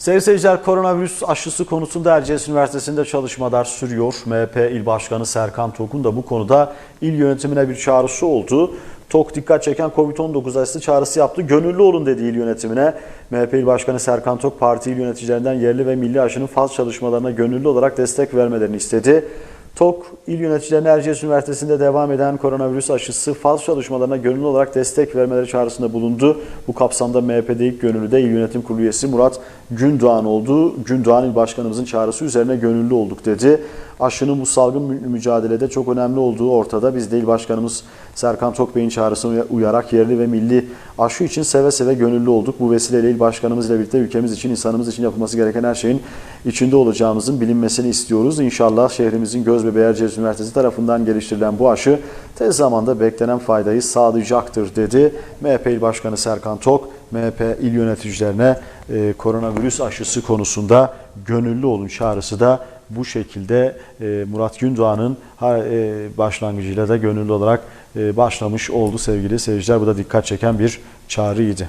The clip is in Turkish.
Sevgili seyirciler koronavirüs aşısı konusunda Erciyes Üniversitesi'nde çalışmalar sürüyor. MHP İl Başkanı Serkan Tok'un da bu konuda il yönetimine bir çağrısı oldu. TOK dikkat çeken Covid-19 aşısı çağrısı yaptı. Gönüllü olun dedi il yönetimine. MHP İl Başkanı Serkan Tok parti il yöneticilerinden yerli ve milli aşının faz çalışmalarına gönüllü olarak destek vermelerini istedi. TOK, il yöneticilerine Erciyes Üniversitesi'nde devam eden koronavirüs aşısı faz çalışmalarına gönüllü olarak destek vermeleri çağrısında bulundu. Bu kapsamda MHP'de ilk gönüllü de il yönetim kurulu üyesi Murat Gündoğan oldu. Gündoğan il başkanımızın çağrısı üzerine gönüllü olduk dedi. Aşının bu salgın mü- mücadelede çok önemli olduğu ortada. Biz de il başkanımız Serkan Tok Bey'in çağrısına uya- uyarak yerli ve milli aşı için seve seve gönüllü olduk. Bu vesileyle il başkanımızla birlikte ülkemiz için, insanımız için yapılması gereken her şeyin içinde olacağımızın bilinmesini istiyoruz. İnşallah şehrimizin göz bebeği Erciyes Üniversitesi tarafından geliştirilen bu aşı tez zamanda beklenen faydayı sağlayacaktır dedi. MHP İl Başkanı Serkan Tok, MHP il yöneticilerine e, koronavirüs aşısı konusunda gönüllü olun çağrısı da bu şekilde e, Murat Gündoğan'ın e, başlangıcıyla da gönüllü olarak e, başlamış oldu sevgili seyirciler. Bu da dikkat çeken bir çağrıydı.